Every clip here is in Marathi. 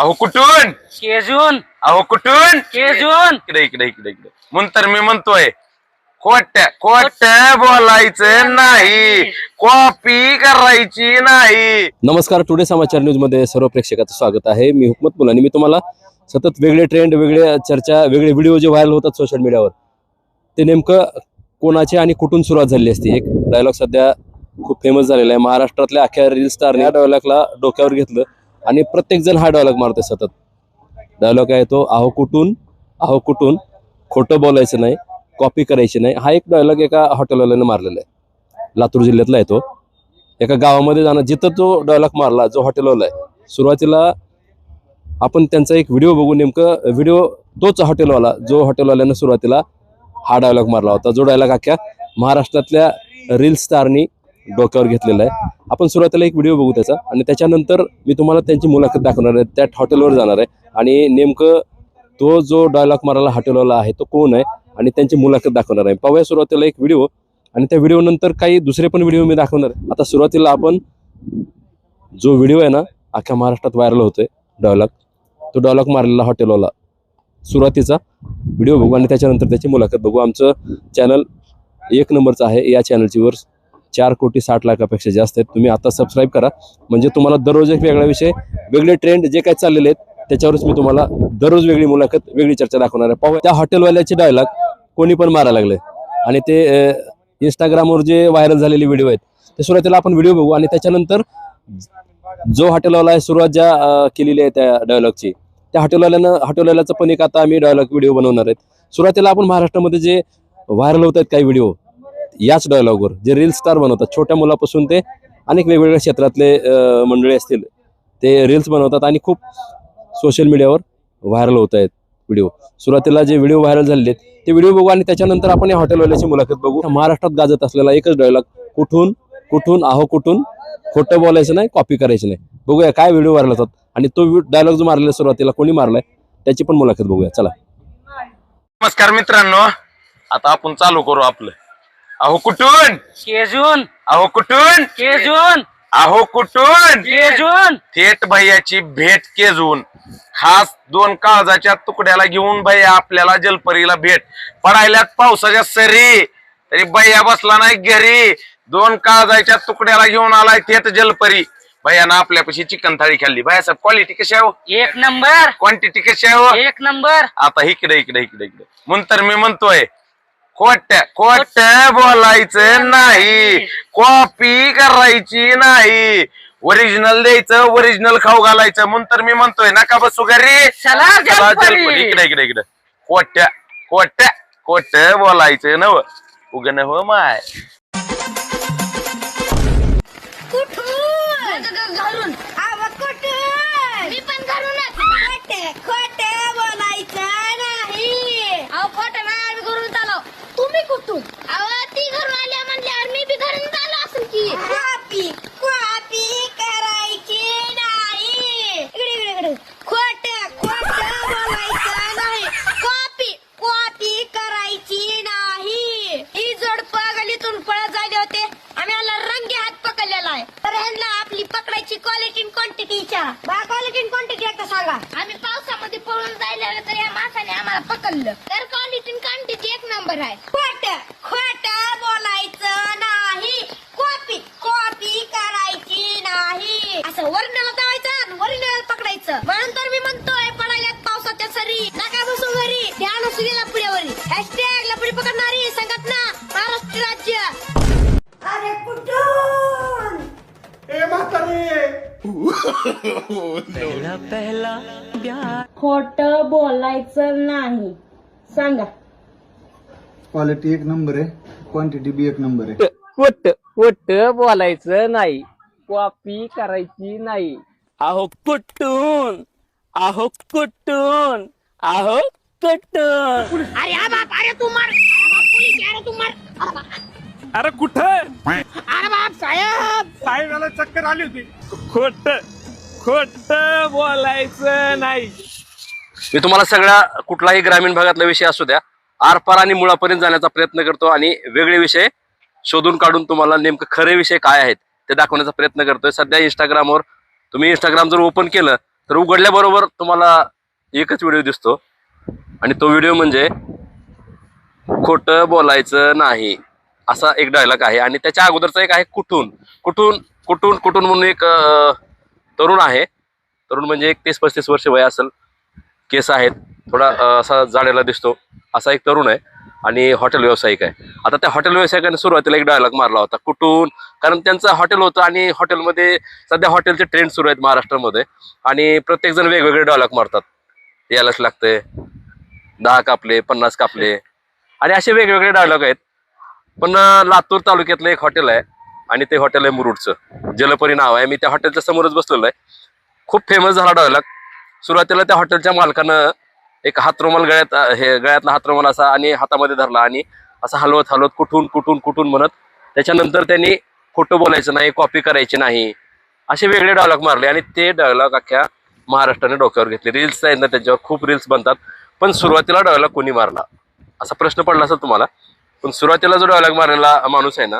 अहो कुठून? केजून. अहो कुठून? केजून. इकडे इकडे इकडे इकडे. म्हणून तर मी म्हणतोय खोट खोट बोलायचं नाही. कॉपी करायची नाही. नमस्कार टुडे समाचार न्यूजमध्ये सर्व प्रेक्षकाचं स्वागत आहे. मी हुकमत मुलानी. मी तुम्हाला सतत वेगळे ट्रेंड वेगळे चर्चा वेगळे व्हिडिओ जे व्हायरल होतात सोशल मीडियावर ते नेमकं कोणाचे आणि कुठून सुरुवात झाली असते? एक डायलॉग सध्या खूप फेमस झालेला आहे. महाराष्ट्रातल्या अख्या रील स्टारने या डायलॉगला डोक्यावर घेतलं. आणि प्रत्येक जण हा डायलॉग मारतोय सतत. डायलॉग आहे तो आहो कुठून? आहो कुठून? खोटं बोलायचं नाही कॉपी करायची नाही. हा एक डायलॉग एका हॉटेलवाल्यानं मारलेला आहे. लातूर जिल्ह्यातला आहे तो. एका गावामध्ये जाणं जिथं तो डायलॉग मारला जो हॉटेलवाला आहे. सुरुवातीला आपण त्यांचा एक व्हिडिओ बघू नेमकं व्हिडिओ तोच हॉटेलवाला जो हॉटेलवाल्यानं सुरुवातीला हा डायलॉग मारला होता. जो डायलॉग अख्ख्या महाराष्ट्रातल्या रील स्टारनी डोक्यावर घेतलेला आहे. आपण सुरुवातीला एक व्हिडिओ बघू त्याचा. आणि त्याच्यानंतर मी तुम्हाला त्यांची मुलाखत दाखवणार आहे. त्या हॉटेलवर जाणार आहे. आणि नेमकं तो जो डायलॉग मारायला हॉटेलवाला आहे तो कोण आहे? आणि त्यांची मुलाखत दाखवणार आहे. पाहूया सुरुवातीला एक व्हिडिओ आणि त्या व्हिडिओ नंतर काही दुसरे पण व्हिडिओ मी दाखवणार आहे. आता सुरुवातीला आपण जो व्हिडिओ आहे ना अख्ख्या महाराष्ट्रात व्हायरल होतोय डायलॉग तो डायलॉग मारलेला हॉटेलवाला. सुरुवातीचा व्हिडिओ बघू आणि त्याच्यानंतर त्याची मुलाखत बघू. आमचं चॅनल एक नंबरचं आहे. या चॅनलची वर चार कोटी साठ लाखापेक्षा जास्त आहेत. तुम्ही आता सबस्क्राईब करा. म्हणजे तुम्हाला दररोज एक वेगळा विषय वेगळे ट्रेंड जे काही चाललेले आहेत त्याच्यावरच मी तुम्हाला दररोज वेगळी मुलाखत वेगळी चर्चा दाखवणार आहे. पाहू त्या हॉटेलवाल्याचे डायलॉग कोणी पण मारायला लागले. आणि ते इंस्टाग्रामवर जे व्हायरल झालेले व्हिडिओ आहेत ते सुरुवातीला आपण व्हिडिओ बघू आणि त्याच्यानंतर जो हॉटेलवाला आहे सुरुवात ज्या केलेली आहे त्या डायलॉगची त्या हॉटेलवाल्यानं हॉटेलवाल्याचं पण एक आता आम्ही डायलॉग व्हिडिओ बनवणार आहेत. सुरुवातीला आपण महाराष्ट्रामध्ये जे व्हायरल होत आहेत काही व्हिडिओ याच डायलॉगवर जे रील स्टार बनवतात छोट्या मुलापासून ते अनेक वेगवेगळ्या क्षेत्रातले मंडळी असतील ते रील्स बनवतात आणि खूप सोशल मीडियावर व्हायरल होत आहेत व्हिडिओ सुरुवातीला जे व्हिडिओ व्हायरल झालेले ते व्हिडिओ बघू आणि त्याच्यानंतर आपण या हॉटेलवाल्याची मुलाखत बघू. महाराष्ट्रात गाजत असलेला एकच डायलॉग कुठून कुठून आहो कुठून खोटं बोलायचं नाही कॉपी करायचं नाही. बघूया काय व्हिडिओ व्हायरल होतात आणि तो डायलॉग जो मारलेला सुरुवातीला कोणी मारलाय त्याची पण मुलाखत बघूया. चला. नमस्कार मित्रांनो आता आपण चालू करू आपलं. अहो कुठून? केजून. अहो कुठून? केजून. अहो कुठून? केजून. थेट भैयाची भेट केजून. खास दोन काळजाच्या तुकड्याला घेऊन भैया आपल्याला जलपरीला भेट. पडायल्यात पावसाच्या सरी. तरी भैया बसला नाही घरी. दोन काळजाच्या तुकड्याला घेऊन आलाय थेट जलपरी. भैयानं आपल्यापाशी चिकन थाळी खाल्ली. भैया साहेब क्वालिटी कशी आहे हो? एक नंबर. क्वांटिटी कशी आहे हो? एक नंबर. आता इकडे इकडे इकडे इकडे. म्हणून तर मी म्हणतोय. खोट खोट बोलायचं नाही. कॉपी करायची नाही. ओरिजिनल द्यायचं ओरिजिनल खाऊ घालायचं. म्हणून तर मी म्हणतोय नका बसू घरी. चला जलपरी. इकडे इकडे इकडे. खोट खोट खोट बोलायचं नव. उग नव माय. कुठून? घरून आवा कुठून मी पण घरूनच खोटे खोटे बोलायचं नाही अहो खोटं नाही आम्ही घरून आलो तुम्ही कुठून अहो ती घरून आल्या म्हणल्यावर मी बी खोट बोलायचं नाही. सांगा. क्वालिटी एक नंबर आहे. क्वांटिटी बी एक नंबर आहे. खोट खोट बोलायचं नाही. कॉपी करायची नाही. अहो कुठून? अहो कुठून? अहो कुठून? अरे हा बाप अरे तू मार. पोलीस अरे तू मार. अरे बाप. अरे कुठं? अरे बाप साहेब. साहेबाला चक्कर आली होती. खोट. खोट बोलायचं नाही. मी तुम्हाला सगळ्या कुठलाही ग्रामीण भागातला विषय असू द्या आरपार आणि मुळापर्यंत जाण्याचा प्रयत्न करतो आणि वेगळे विषय शोधून काढून तुम्हाला नेमकं खरे विषय काय आहेत ते दाखवण्याचा प्रयत्न करतोय. सध्या इंस्टाग्रामवर तुम्ही इंस्टाग्राम जर ओपन केलं तर उघडल्याबरोबर तुम्हाला एकच व्हिडिओ दिसतो आणि तो व्हिडिओ म्हणजे खोटं बोलायचं नाही. असा एक डायलॉग आहे आणि त्याच्या अगोदरचा एक आहे कुठून? कुठून? कुठून? कुठून म्हणून एक तरुण आहे. तरुण म्हणजे एक तीस पस्तीस वर्ष वय असेल. केस आहेत. थोडा असा जाडेला दिसतो. असा एक तरुण आहे आणि हॉटेल व्यावसायिक आहे. आता त्या हॉटेल व्यावसायिकाने सुरुवातीला एक डायलॉग मारला होता. कुठून? कारण त्यांचं हॉटेल होतं आणि हॉटेलमध्ये सध्या हॉटेलचे ट्रेंड सुरू आहेत महाराष्ट्रामध्ये. आणि प्रत्येकजण वेगवेगळे डायलॉग मारतात. यालाच लागतंय. दहा कापले पन्नास कापले. आणि असे वेगवेगळे डायलॉग आहेत. पण लातूर तालुक्यातलं एक हॉटेल आहे. आणि ते हॉटेल आहे मुरुडचं. जलपरी नाव आहे. मी त्या हॉटेलच्या समोरच बसलेलो आहे. खूप फेमस झाला डायलॉग सुरुवातीला त्या हॉटेलच्या मालकानं एक हातरुमाल गळ्यात हे गळ्यातला हातरुमाल असा आणि हातामध्ये धरला आणि असं हलवत हलवत कुठून कुठून कुठून म्हणत त्याच्यानंतर त्यांनी खोटं बोलायचं नाही कॉपी करायची नाही. असे वेगळे डायलॉग मारले आणि ते डायलॉग अख्ख्या महाराष्ट्राने डोक्यावर घेतले. रील्स आहेत ना त्याच्यावर खूप रील्स बनतात. पण सुरुवातीला डायलॉग कोणी मारला? असा प्रश्न पडला असेल तुम्हाला. पण सुरुवातीला जो डायलॉग मारलेला माणूस आहे ना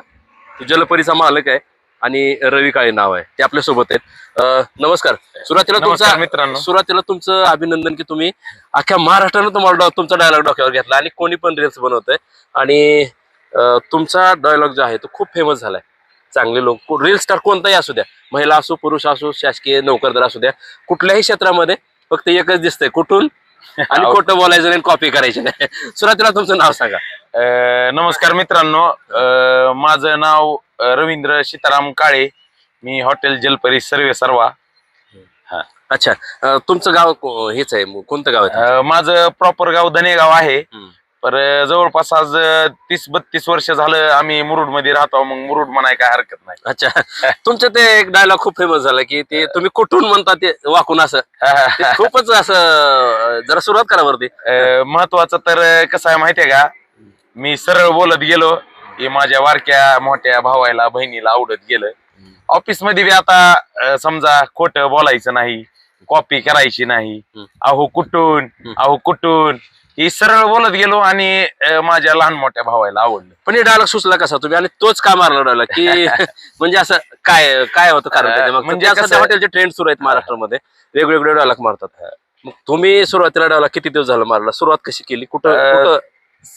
जलपरीचा मालक आहे आणि रवी काळे नाव आहे. ते आपल्यासोबत आहेत. अं, नमस्कार. सुरुवातीला नमस्कार तुमचा मित्रांनो. सुरुवातीला तुमचं अभिनंदन की तुम्ही अख्ख्या महाराष्ट्रानं तुम्हाला डॉ- तुमचा डायलॉग डोक्यावर घेतला आणि कोणी पण रील्स बनवतंय. आणि अं, तुमचा डायलॉग जो आहे तो खूप फेमस झालाय. चांगले लोक रील स्टार कोणताही असू द्या. महिला असो पुरुष असो शासकीय नोकरदार असू द्या. कुठल्याही क्षेत्रामध्ये फक्त एकच दिसतंय. कुठून? आणि खोटं बोलायचं नाही कॉपी करायची नाही. सुरुवातीला तुमचं नाव सांगा. अं, नमस्कार मित्रांनो. अं, माझं नाव अं, रवींद्र सीताराम काळे. मी हॉटेल जलपरी सर्वे सर्वा. अच्छा. अं, तुमचं गाव को- हेच आहे मग कोणतं गाव आहे? अं, माझं प्रॉपर गाव धनेगाव आहे. हम्म. पर जवळपास आज तीस बत्तीस वर्ष झालं आम्ही मुरुडमध्ये राहतो मग मुरुड म्हणाय काय हरकत नाही. अच्छा. तुमचं ते एक डायलॉग खूप फेमस झाला की ते तुम्ही कुठून म्हणता ते वाकून असं? ते खूपच असं जरा सुरुवात करा वरती. महत्वाचं तर कसं आहे माहितीये का? मी सरळ बोलत गेलो हे माझ्या वारक्या मोठ्या भावाला बहिणीला आवडत गेलं. ऑफिसमध्ये बी आता समजा खोटं बोलायचं नाही कॉपी करायची नाही. अहो कुठून? अहो कुठून? ही सरळ बोलत गेलो आणि अं, माझ्या लहान मोठ्या भावाला आवडलं. पण हे डायलॉग सुचला कसा तुम्ही? आणि तोच का मारला डायलॉग की म्हणजे असं काय काय होतं कारण त्याच्या मागचं? म्हणजे कसं- सध्या हॉटेलचे ट्रेंड सुरू आहेत महाराष्ट्रामध्ये. वेगवेगळे डायलॉग मारतात. मग तुम्ही सुरुवातीला डायलॉग किती दिवस झाला मारला? सुरुवात कशी केली? कुठं अं, कुठं?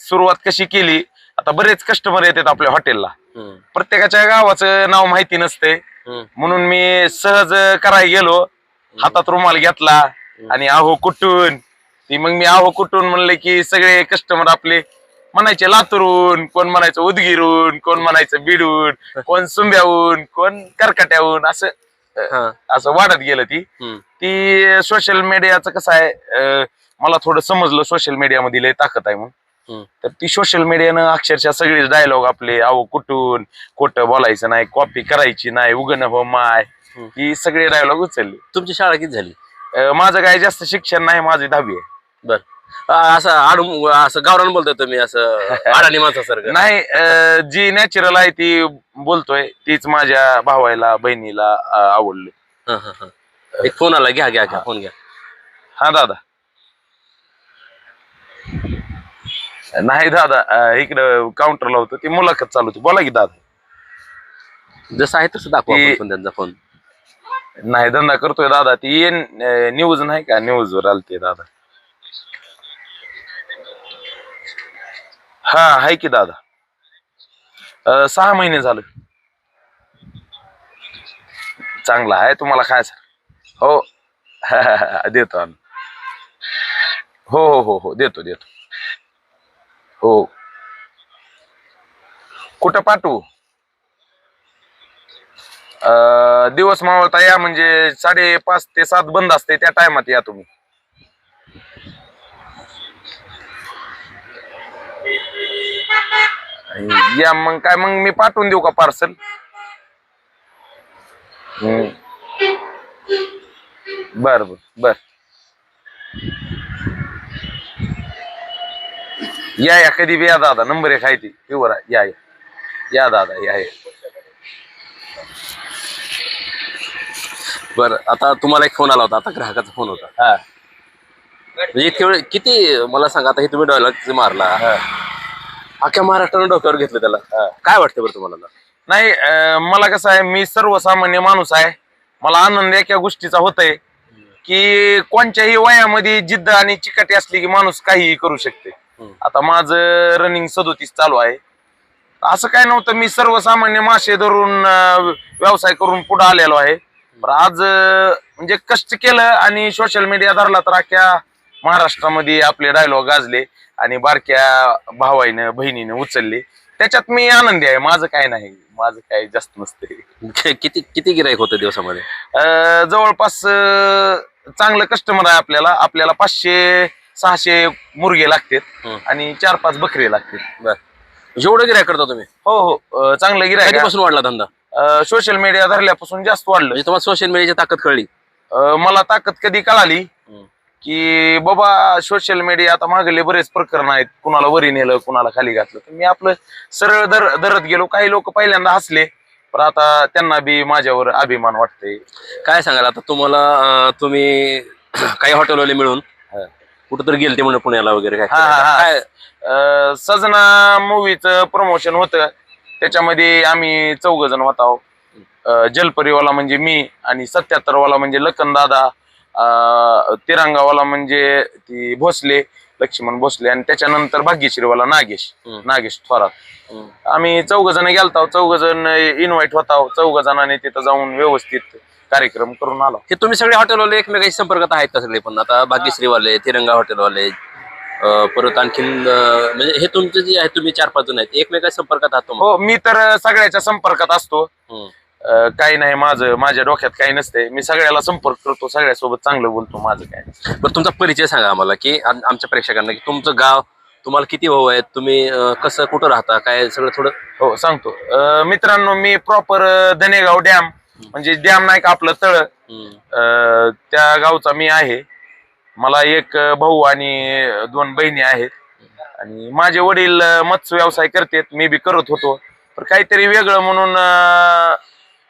सुरुवात कशी केली? आता बरेच कस्टमर येतात आपल्या हॉटेलला हम्म, प्रत्येकाच्या गावाचं नाव माहिती नसते. हम्म, म्हणून मी सहज करायला गेलो. हातात रुमाल घेतला. आणि आहो कुठून? ती मग मी आहो कुठून म्हणले की सगळे कस्टमर आपले म्हणायचे लातूरून कोण म्हणायचं उदगीरून कोण म्हणायचं बीडून कोण सुंब्याहून कोण करकट्याहून असं असं वाढत गेलं ती. हम्म, ती सोशल मीडियाचं कसं आहे अं, मला थोडं समजलं सोशल मीडियामध्ये लय ताकद आहे म्हणून. तर ती सोशल मीडियानं अक्षरशः सगळेच डायलॉग आपले अहो कुठून खोटं बोलायचं नाही कॉपी करायची नाही उगन हो माय. हम्म. ही सगळे डायलॉग उचलले. तुमची शाळा किती झाली? अं, माझं काय जास्त शिक्षण नाही माझी दहावी आहे. बर. अं, असं आडू असं गावरान बोलतोय तुम्ही असं अडाणी माणसासारखं. नाही अं, जी नॅचरल आहे ती बोलतोय तीच माझ्या भावाला बहिणीला अं, आवडली. हा, हा, हा. एक फोन आला घ्या घ्या घ्या फोन घ्या. हा दादा. नाही दादा अं, इकडं काउंटरला होतं ती मुलाखत चालू होती. बोला की दादा. जसं आहे तसं दाखवा ती- आपण पण त्यांचा फोन. नाही धंदा करतोय दादा. ती न्यूज नाही का? न्यूज वर आलते दादा. हा आहे की दादा. अं, सहा महिने झालं. चांगला आहे तुम्हाला काय सर? हो. देतो आम्ही. हो हो हो हो देतो देतो. हो. कुठं पाठवू? अं, दिवस मावळता या म्हणजे साडेपाच ते सात बंद असते त्या टायमात या तुम्ही. या मग काय मग मी पाठवून देऊ का पार्सल बर बर बर. या या कधी बी या दादा नंबर एक आहे ती. प्युअर आहे. या या. या दादा या या. बर आता तुम्हाला एक फोन आला होता आता ग्राहकाचा फोन होता. हा. म्हणजे इतके वेळ किती मला सांगा आता हे तुम्ही डायलॉग मारला. अख्ख्या महाराष्ट्रानं डोक्यावर घेतलं त्याला. काय वाटतं बरं तुम्हाला नाही अं, मला कसं आहे मी सर्वसामान्य माणूस आहे. मला आनंद एका गोष्टीचा होतय की कोणत्याही वयामध्ये जिद्द आणि चिकाटी असली की माणूस काहीही करू शकते. हम्म. आता माझं रनिंग सदोतीस चालू आहे. असं काय नव्हतं मी सर्वसामान्य मासे धरून अं, व्यवसाय करून पुढे आलेलो आहे. पण आज अं, म्हणजे कष्ट केलं आणि सोशल मीडिया धरला तर अख्ख्या महाराष्ट्रामध्ये आपले डायलॉग गाजले आणि बारक्या भावाईनं बहिणीनं उचलले. त्याच्यात मी आनंदी आहे. माझं काय नाही. माझं काय जास्त नसते किती किती गिराईक होतं दिवसामध्ये? अं, जवळपास अं, चांगलं कस्टमर आहे आपल्याला. आपल्याला पाचशे सहाशे मुर्गे लागतात हम्म. आणि चार पाच बकरे लागतात. बर. जेवढं गिराईक करता तुम्ही? हो हो. अं, चांगलं गिरायक कधीपासून वाढला धंदा? सोशल मीडिया धरल्यापासून जास्त वाढलं. म्हणजे तुम्हाला सोशल मीडियाची ताकद कळली? अं, मला ताकद कधी कळाली? की बाबा सोशल मीडिया आता मागले बरेच प्रकरण आहेत. कुणाला वरी नेलं कुणाला खाली घातलं. तर मी आपलं सरळ दर धरत गेलो. काही लोक पहिल्यांदा हसले पण आता त्यांना बी माझ्यावर अभिमान वाटते काय सांगाल? आता तुम्हाला अं, तुम्ही काही हॉटेलवाले मिळून कुठंतरी गेलते म्हणून पुण्याला वगैरे काय हा, हा, हा. काय? अं, सजना मूवीचं प्रमोशन होतं. त्याच्यामध्ये आम्ही चौघ जण होतो अं, जलपरीवाला म्हणजे मी आणि सत्याहत्तर वाला म्हणजे लखन दादा. तिरंगावाला म्हणजे ती भोसले लक्ष्मण भोसले आणि त्याच्यानंतर भाग्यश्रीवाला नागेश. नागेश थोरात. आम्ही चौघ जण गेलतो चौघ जण इन्व्हाइट होता चौघ जणांनी तिथं जाऊन व्यवस्थित कार्यक्रम करून आलो. हे तुम्ही सगळे हॉटेलवाले एकमेकांशी संपर्कात आहेत का सगळे पण? आता भाग्यश्रीवाले तिरंगा हॉटेलवाले परत आणखीन म्हणजे हे तुमचे जे आहे तुम्ही चार पाच जण आहेत. एकमेकांच्या संपर्कात आहात हो मी तर सगळ्याच्या संपर्कात असतो. काही नाही माझं माझ्या डोक्यात काही नसते मी सगळ्याला संपर्क करतो सगळ्यासोबत चांगलं बोलतो माझं काय नाही. बरं तुमचा परिचय सांगा आम्हाला की आम- आमच्या प्रेक्षकांना की तुमचं गाव तुम्हाला किती भाऊ आहेत तुम्ही अं, कसं कुठं राहता काय सगळं थोडं? हो सांगतो. अं, मित्रांनो मी प्रॉपर धनेगाव डॅम म्हणजे डॅम नाही का आपलं तळ? हम्म. अं, त्या गावचा मी आहे. मला एक अं, भाऊ आणि दोन बहिणी आहेत. आणि माझे वडील अं, मत्स्य व्यवसाय करतात मी बी करत होतो. पण काहीतरी वेगळं म्हणून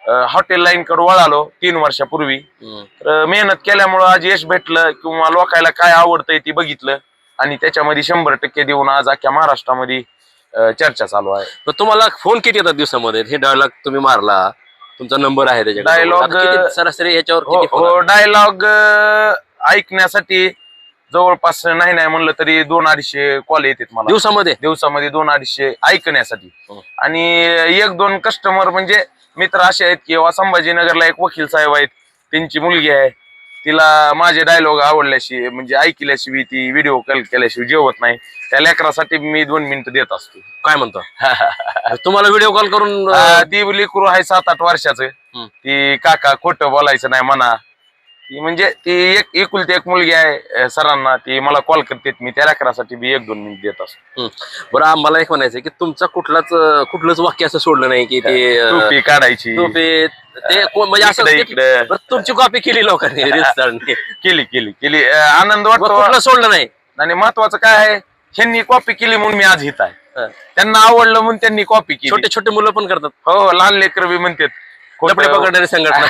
हॉटेल लाईन कडे वळालो तीन वर्षापूर्वी. तर मेहनत केल्यामुळं आज यश भेटलं किंवा लोकायला काय आवडतंय ते बघितलं. आणि त्याच्यामध्ये शंभर टक्के देऊन आज अख्ख्या महाराष्ट्रामध्ये चर्चा चालू आहे. तर तुम्हाला फोन किती येतात दिवसामध्ये? हे डायलॉग तुम्ही मारला. तुमचा नंबर आहे आता किती सरासरी याच्यावर हो phone हो? डायलॉग ऐकण्यासाठी जवळपास नाही नाही म्हणलं तरी दोन अडीचशे कॉल येतात मला. दिवसामध्ये? दिवसामध्ये दोन अडीचशे ऐकण्यासाठी. हो. आणि एक दोन कस्टमर म्हणजे मित्र असे आहेत किंवा संभाजीनगरला एक वकील साहेब आहेत. त्यांची मुलगी आहे. तिला माझे डायलॉग आवडल्याशी म्हणजे ऐकल्याशिवाय ती व्हिडिओ कॉल केल्याशिवाय जेवत नाही. त्या लेकरासाठी मी दोन मिनिटं देत असतो. काय म्हणतो? तुम्हाला व्हिडिओ कॉल करून ती लेकरू आहे सात आठ वर्षाचं. ती काका खोटं बोलायचं नाही म्हणा. ती म्हणजे ती एक एकुलती एक मुलगी आहे सरांना. ती मला कॉल करते मी. त्या लेकरासाठी बी एक दोन मिनिट देत असतो. हम्म. बरं आम्हाला एक म्हणायचं की तुमचा कुठलाच अं, कुठलंच वाक्य असं सोडलं नाही की ते अं, टोपी काढायची. टोपी ते म्हणजे असं इकडे- ते- इकडे. बरं, तुमची कॉपी केली लोकांनी रिस्टारने. केली केली केली. अ, आनंद मग वाटतो. कुठलं सोडलं नाही? आणि महत्वाचं काय आहे ह्यांनी कॉपी केली म्हणून मी आज हित आहे. हं. त्यांना आवडलं म्हणून त्यांनी कॉपी केली. छोटे छोटे मुलं पण करतात. हो लहान लेकर बी म्हणतात कपडे पकडणारी संघटना.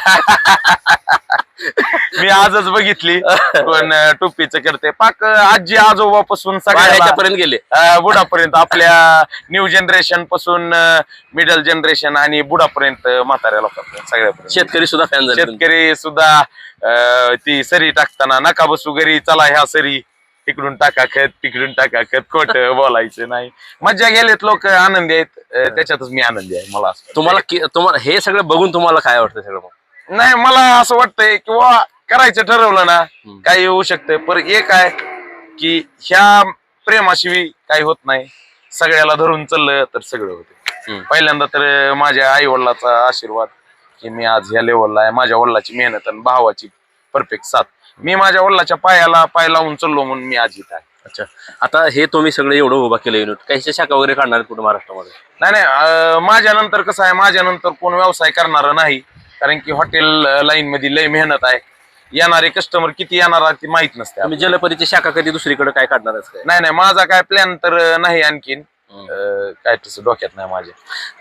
मी आजच बघितली पण टोपीचं करते. पाक आजी आजोबापासून सगळ्या ह्याच्यापर्यंत गेले. बुडापर्यंत आपल्या न्यू जनरेशनपासून मिडल जनरेशन आणि बुडापर्यंत म्हाताऱ्या लोकांपर्यंत सगळ्यापर्यंत. शेतकरी सुद्धा. शेतकरी सुद्धा ती सरी टाकताना नका बसू घरी चला ह्या सरी. तिकडून टाका खत तिकडून टाका खत. खोट बोलायचं नाही. मज्जा गेलेत लोक आनंदी आहेत. अ, त्याच्यातच मी आनंदी आहे मला असं. तुम्हाला कि- तुम्हाला हे सगळं बघून तुम्हाला काय वाटतं सगळं मग? नाही मला असं वाटतंय किंवा करायचं ठरवलं ना काही होऊ शकतंय. पर एक आहे की ह्या प्रेमाशिवाय काही होत नाही. सगळ्याला धरून चाललं तर सगळं होते हम्म. पहिल्यांदा तर माझ्या आई वडिलाचा आशीर्वाद की मी आज ह्या लेवलला आहे. माझ्या वडिलाची मेहनत आणि भावाची परफेक्ट साथ. मी माझ्या वडिलाच्या पायाला पाय लावून चाललो म्हणून मी आज इथं आहे. अच्छा. आता हे तुम्ही सगळे एवढं उभा केलं युनिट काही शाखा वगैरे काढणार कुठं महाराष्ट्रामध्ये? नाही नाही अं, माझ्यानंतर कसं आहे माझ्यानंतर कोण व्यवसाय करणार नाही. कारण की हॉटेल लाईन मध्ये लय मेहनत आहे. येणारे कस्टमर किती येणार आहेत ते माहीत नसते. तुम्ही जलपरीची शाखा कधी दुसरीकडे काय काढणार काय? नाही नाही माझा काय प्लॅन तर नाही आणखीन. अं, काय तसं डोक्यात नाही माझ्या.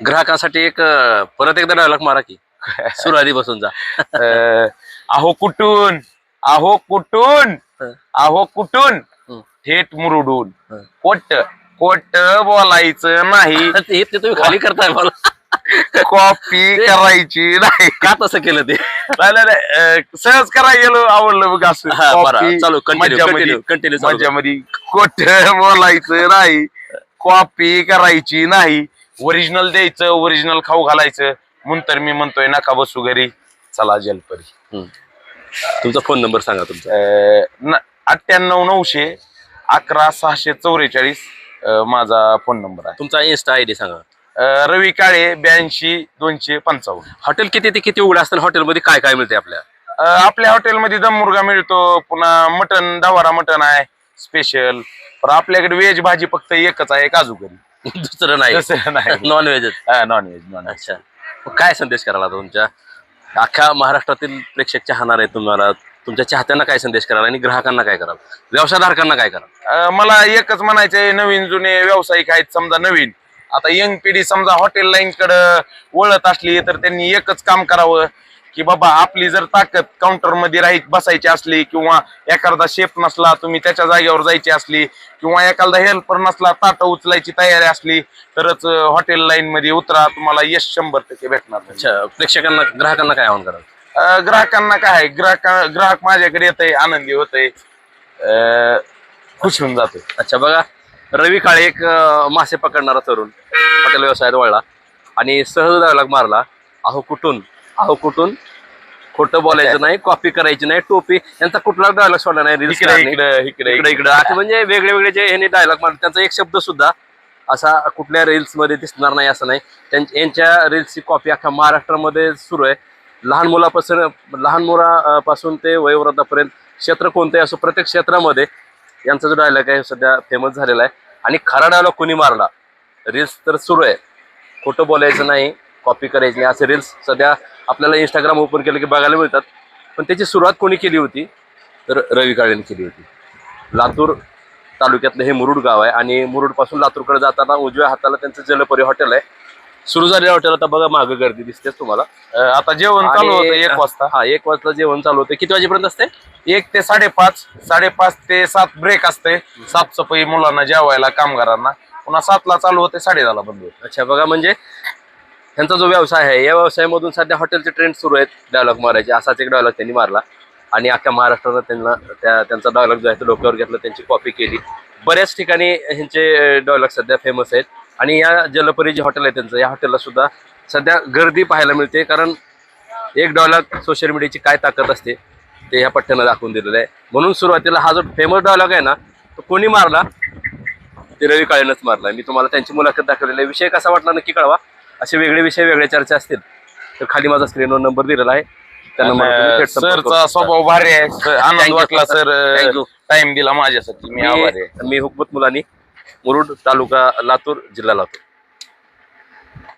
ग्राहकासाठी एक अं, परत एकदा डायलॉग मारा की. सुरुवाती बसून जा. अं, अहो कुठून? अहो कुठून? अहो कुठून. थेट मुरुडून. कोट कोट बोलायचं नाही. ते ते तुम्ही खाली करताय मला. कॉपी करायची नाही. का तसं केलं ते? सहज करायला गेलो आवडलं बघ असं. चालू, कर. मज्जामध्ये खोट बोलायचं नाही. कॉपी करायची नाही. ओरिजिनल द्यायचं ओरिजिनल खाऊ घालायचं. म्हणून तर मी म्हणतोय नका बसू घरी. चला जलपरी. तुमचा फोन नंबर सांगा तुमचा. अठ्ठ्याण्णव नऊशे अकरा सहाशे चौवेचाळीस माझा फोन नंबर आहे. तुमचा इन्स्टा आय डी सांगा. अं, रवी काळे ब्याऐंशी दोनशे पंचावन्न. हॉटेल किती ते किती उघडं असतं हॉटेलमध्ये काय काय मिळते आपल्या? अं, आपल्या हॉटेलमध्ये दम मुर्गा मिळतो पुन्हा मटन दवारा मटन आहे स्पेशल पण आपल्याकडे व्हेज भाजी फक्त एकच आहे काजू करी दुसरं नाही. Non veg non veg non अच्छा. मग काय संदेश करायला आता तुमच्या? अख्ख्या महाराष्ट्रातील प्रेक्षक चाहणार आहे तुम्हाला. तुमच्या चाहत्यांना काय संदेश कराल आणि ग्राहकांना काय कराल? व्यवसायधारकांना काय कराल? मला एकच म्हणायचं आहे नवीन जुने व्यावसायिक आहेत समजा नवीन. आता यंग पिढी समजा हॉटेल लाईन कडे वळत असली तर त्यांनी एकच काम करावं. की बाबा आपली जर ताकद काउंटरमध्ये राही बसायची असली किंवा एखादा शेफ नसला तुम्ही त्याच्या जागेवर जायची असली किंवा एखादा हेल्पर नसला ताट उचलायची तयारी असली तरच हॉटेल लाईन मध्ये उतरा तुम्हाला यश शंभर टक्के भेटणार अच्छा प्रेक्षकांना ग्राहकांना काय आव्हान कराल? अं, ग्राहकांना काय आहे? ग्राहक ग्राहक माझ्याकडे येत आहे आनंदी होतय खुश होऊन जातोय. अच्छा बघा रवी काळे एक मासे पकडणारा तरुण हॉटेल व्यवसायात वळला आणि सहज डायलॉग मारला अहो कुठून? अहो कुठून? खोटं बोलायचं नाही कॉपी करायची नाही टोपी. यांचा कुठला डायलॉग सोडला नाही इकडे इकडे इकडे इकडे इकडे. आता म्हणजे वेगळे वेगळे जे ह्यांनी डायलॉग मारले त्यांचा एक शब्द सुद्धा असा कुठल्या रील्समध्ये दिसणार नाही असं नाही. यांच्या रील्सची कॉपी अख्ख्या महाराष्ट्रामध्ये सुरू आहे. लहान मुलापासून लहान मुलापासून ते वयोवृद्धापर्यंत क्षेत्र कोणते असो प्रत्येक क्षेत्रामध्ये यांचा जो डायलॉग आहे सध्या फेमस झालेला आहे. आणि खरा डायलॉग कोणी मारला? रील्स तर सुरू आहे. खोटं बोलायचं नाही. कॉपी करायची नाही. असे रील्स सध्या आपल्याला इंस्टाग्राम ओपन केलं की बघायला मिळतात. पण त्याची सुरुवात कोणी केली होती? तर रवी काळेने केली होती. लातूर तालुक्यातलं हे मुरुड गाव आहे आणि मुरुडपासून लातूरकडे जाताना उजव्या हाताला त्यांचं जलपरी हॉटेल आहे. सुरू झालेल्या हॉटेल आता बघा मागं गर्दी दिसतेच तुम्हाला. आता जेवण चालू होतं एक वाजता. हा एक वाजता जेवण चालू होतं. किती वाजेपर्यंत असते एक ते साडेपाच साडेपाच ते सात ब्रेक असते साफसफाई मुलांना जेवायला कामगारांना. पुन्हा सातला चालू होते साडेदहाला बंद होते अच्छा बघा म्हणजे त्यांचा जो व्यवसाय आहे या व्यवसायामधून सध्या हॉटेलचे ट्रेंड सुरू आहेत डायलॉग मारायचे. असाच एक डायलॉग त्यांनी मारला. आणि अख्ख्या महाराष्ट्रानं त्यांना त्या त्यांचा डायलॉग जो आहे तो डोक्यावर घेतला त्यांची कॉपी केली. बऱ्याच ठिकाणी ह्यांचे डायलॉग सध्या फेमस आहेत. आणि या जलपरी जे हॉटेल आहे त्यांचं या हॉटेलला सुद्धा सध्या गर्दी पाहायला मिळते. कारण एक डायलॉग सोशल मीडियाची काय ताकद असते ते ह्या पठ्ठ्यानं दाखवून दिलेलं आहे. म्हणून सुरुवातीला हा जो फेमस डायलॉग आहे ना तो कोणी मारला? ते रवी काळेनंच मारला. मी तुम्हाला त्यांची मुलाखत दाखवलेली आहे. विषय कसा वाटला नक्की कळवा. असे वेगळे विषय वेगळ्या चर्चा असतील तर खाली माझा स्क्रीनवर नंबर दिलेला आहे त्या करू सरचा. स्वभाव भारी आहे सर, आनंद वाटला. सर. टाइम दिला माझ्यासाठी मी आभारी आहे मी मी हुकमत मुलानी मुरुड तालुका लातूर जिल्हा लातूर